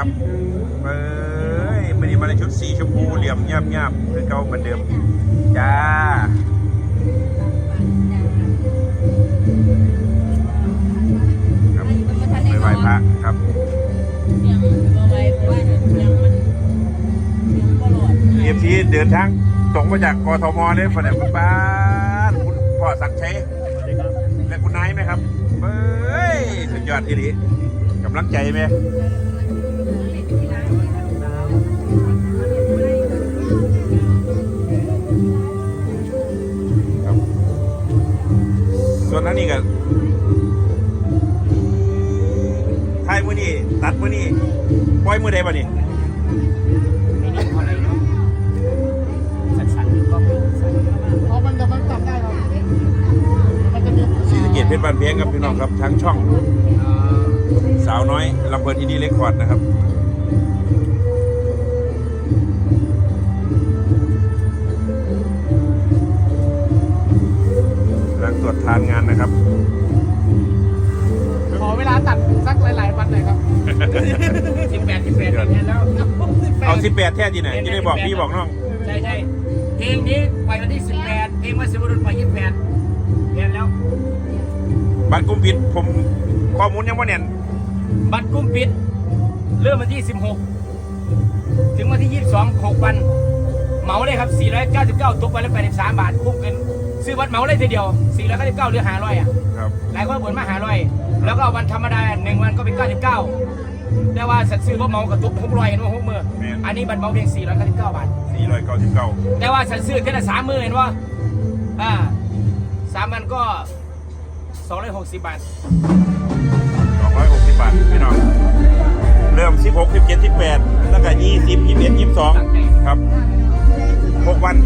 ครับเอ้ยมันนี้มาในชุดสีชมพูเหลี่ยมเงียบเงียบๆคือเก่าเหมือนเดิม จ้าครับไปไหว้พระครับเรียงมันเสียงบ่หลอฟซีเดินทางตรงมาจากกทมเลยฝันเนี่ยคุณป้านคุณพ่อสักดิ์ชัยและคุณนายไหมครับเอ้ยสุดยอดทีนี้กำลังใจไหม ครับ ส่วนนั้นนี่ก็ท้ายมือนี่ตัดมือนี่ปล่อยมือใดบ่นี่ไม่ได้เท่าไหร่เนาะสั้นๆก็เป็นสั้นเพราะมันจะมันจับได้ครับมันจะมีศรีสะเกดเพชรบ้านเพียงครับพี่น้องครับทั้งช่อง สาวน้อยลำเพลินอินดี้เรคคอร์ดนะครับ ตรวจทานงานนะครับ ขอเวลาตัดสักหลายๆวันหน่อยครับ สิบแปดสิบแปดอย่างเงี้ยแล้วเอาสิบแปดแท้ที่ไหนที่ได้บอกพี่บอกน้อง ใช่ใช่เพลงนี้ปล่อยวันที่สิบแปดเพลงว่าสิบรุ่นปล่อยยี่สิบแปดเรียนแล้ว บัตรกุมปิดผมข้อมูลยังไม่แน่น บัตรกุ้มปิด เริ่มวันที่16ถึงวันที่22 6วันเหมาเลยครับ 499ตกวันละ83 บาท คุ้มเกิน ซื้อบัตรเหมาเลยทีเดียว499เหรือ500อะครับ หลายคนบ่นมา500แล้วก็วันธรรมดาหนึ่งวันก็เป็น99แต่ว่าสัตว์ซื้อว่าเหมากับตุก600เห็นว่า6มืออันนี้บัตรเหมาเพียง499บาท สี่ร้อยเก้าสิบเก้าแต่ว่าสัตว์ซื้อแค่ละสามมือเห็นว่าอ่าสามวันก็260บาท สองร้อยหกสิบบาทพี่น้อง เริ่มสิบหกสิบเจ็ดสิบแปดแล้วก็ยี่สิบยี่สิบเอ็ดยี่สิบสองครับหกวัน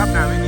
ครับหนาไม่มี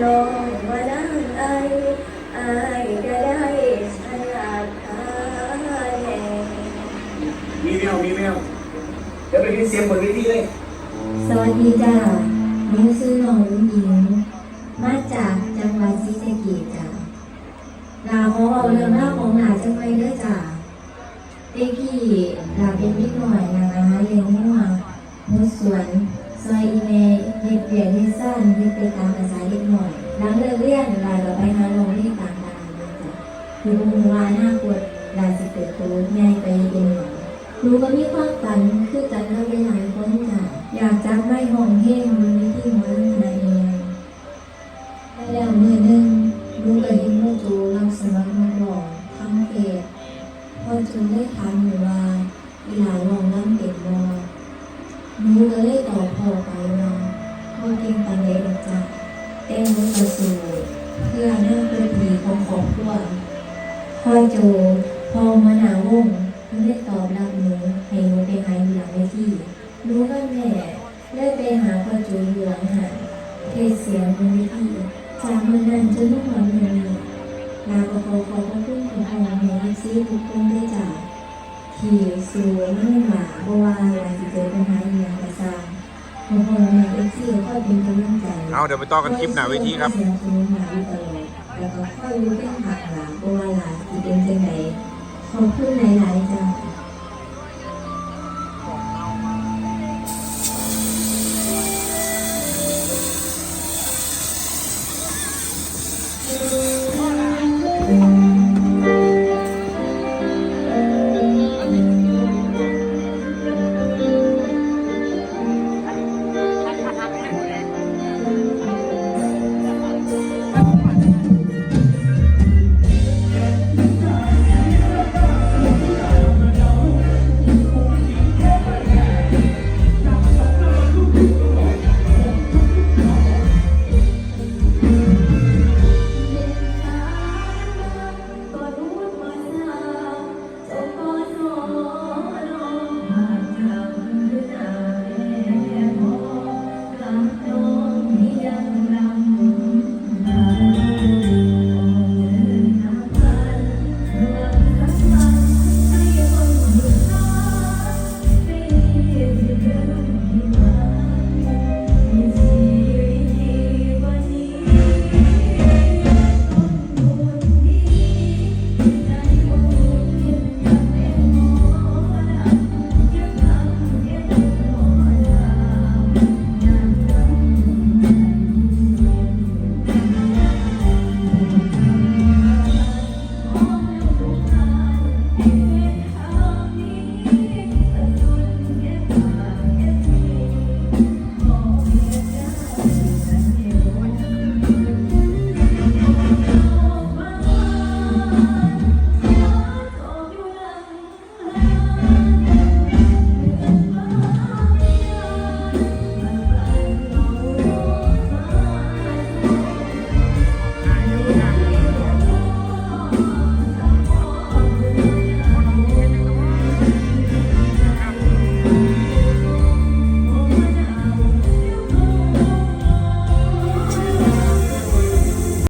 นน้องว่านางไอไอายก็ได้ฉลาดหาแหน่มีแมวมีแมวเดี๋ยวไปกินเสียงบนเวทีเลยสวัสดีจ้าหนูชื่อน้องหญิง มาจากจังหวัดศรีสะเกษจ้าลาขอเอาเรื่องราวของหลานจังไรเด้อจ้าเด็กพี่ลาเป็นนิดหน่อยนะคะเลี้ยงงัวหนูสวน ซอยอีเมเฮ็ดเบียร์เฮ็ดซ่านเฮ็ดไปตามภาษาเล็กหน่อยหลังเลิกเรียนลาก็ไปหาน้องที่ต่างๆนะจ๊ะคือบุญวาหน้ากดลาสิเกิดโตง่ายไปเองหน่อยหนูก็มีความฝันคือกันเราหลายๆคนจ้ะอยากจับไม้ห้องเฮงมีวิธีหมอลำนาเอ พ่อโจพอมาหนาวงไม่ได้ตอบรับหนูให้หนูไปหาอยู่หลังเวทีหนูก็แม่ได้ไปหาพ่อโจอยู่หลังหาดเทศเสียงบนเวทีจากเมื่อนั้นจนถึงวันนี้ลาก็ขอขอบพระคุณคุณพ่อแม่ซีทุกคนได้จากที่สูงไม่หมาเพราะว่าเวลาที่เจอปัญหาอย่างไรก็ตามคุณพ่อแม่เอฟซีก็เป็นกำลังใจเอาเดี๋ยวไปต่อกันคลิปหน้าเวทีครับสนับสนุนมาอยู่ตลอดแล้วก็ค่อยรู้เป็นผักหลาเพราะว่าหลานที่ เป็นจังไดขอบคุณหลายๆจ้า